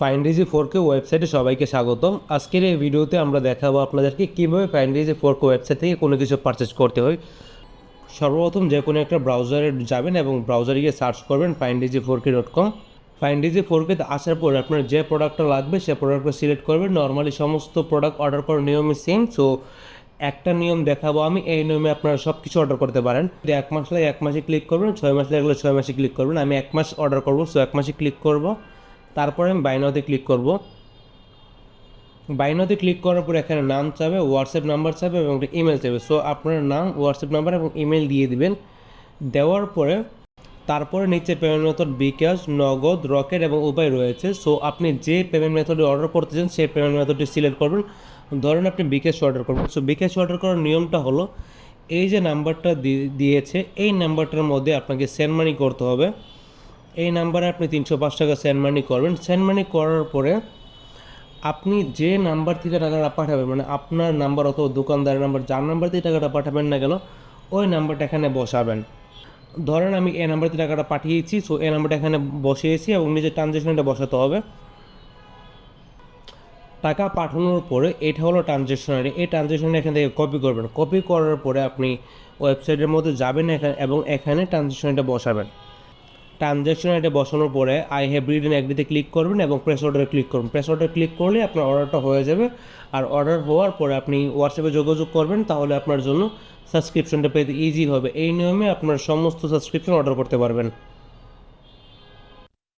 ফাইন্ডিজি ফোরকে ওয়েবসাইটে সবাইকে স্বাগতম। আজকের এই ভিডিওতে আমরা দেখাবো আপনাদেরকে কীভাবে ফাইন্ডিজি ফোরকে ওয়েবসাইট থেকে কোনো কিছু পারচেস করতে হয়। সর্বপ্রথম যে কোনো একটা ব্রাউজারে যাবেন এবং ব্রাউজারে গিয়ে সার্চ করবেন ফাইন্ডিজি ফোরকে ডট কম ফাইন্ডিজি ফোরকেতে আসার পর আপনার যে প্রোডাক্টটা লাগবে, সে প্রোডাক্টটা সিলেক্ট করবেন। নর্মালি সমস্ত প্রোডাক্ট অর্ডার করার নিয়মই সেম সো একটা নিয়ম দেখাবো আমি, এই নিয়মে আপনারা সব কিছু অর্ডার করতে পারেন। যদি এক মাস লাগে এক মাসে ক্লিক করবেন, ছয় মাস লাগলে ছয় মাসে ক্লিক করবেন। আমি এক মাস অর্ডার করব সো এক মাসে ক্লিক করব। তারপরে আমি বাইনাতে ক্লিক করব। বাইনাতে ক্লিক করার পর এখানে নাম চাবে হোয়াটসঅ্যাপ নাম্বার চাবে এবং একটা ইমেল চাবে সো আপনার নাম হোয়াটসঅ্যাপ নাম্বার এবং ইমেল দিয়ে দিবেন। দেওয়ার পরে তারপরে নিচে পেমেন্ট মেথড বিকাশ, নগদ, রকেট এবং উপায় রয়েছে। সো আপনি যে পেমেন্ট মেথডে অর্ডার করতে চান, সেই পেমেন্ট মেথডটি সিলেক্ট করবেন। ধরেন আপনি বিকাশ অর্ডার করবেন। সো বিকাশ অর্ডার করার নিয়মটা হলো, এই যে নাম্বারটা দিয়েছে, এই নাম্বারটার মধ্যে আপনাকে সেন্ড মানি করতে হবে। এই নাম্বারে আপনি তিনশো পাঁচ টাকা সেন্ড মানি করবেন। সেন্ড মানি করার পরে আপনি যে নাম্বার থেকে টাকাটা পাঠাবেন মানে আপনার নাম্বার অথবা দোকানদারের নাম্বার, যার নাম্বার থেকে টাকাটা পাঠাবেন না গেল ওই নাম্বারটা এখানে বসাবেন। ধরেন আমি এই নাম্বার থেকে টাকাটা পাঠিয়েছি সো এই নাম্বারটা এখানে বসিয়েছি এবং নিজের ট্রানজ্যাকশনটা বসাতে হবে। টাকা পাঠানোর পরে এটা হলো ট্রানজ্যাকশনারি এই ট্রানজ্যাকশনটা এখান থেকে কপি করবেন। কপি করার পরে আপনি ওয়েবসাইটের মধ্যে যাবেন এখানে এবং এখানে ট্রানজ্যাকশনটা বসাবেন। ট্রানজ্যাকশন এটা বসানোর পরে আই হ্যাভ রিড এন অ্যাগ্রিতে ক্লিক করবেন এবং প্রেস অর্ডারে ক্লিক করুন প্রেস অর্ডারে ক্লিক করলে আপনার অর্ডারটা হয়ে যাবে। আর অর্ডার হওয়ার পরে আপনি হোয়াটসঅ্যাপে যোগাযোগ করবেন, তাহলে আপনার জন্য সাবস্ক্রিপশনটা পেতে ইজি হবে। এই নিয়মে আপনার সমস্ত সাবস্ক্রিপশন অর্ডার করতে পারবেন।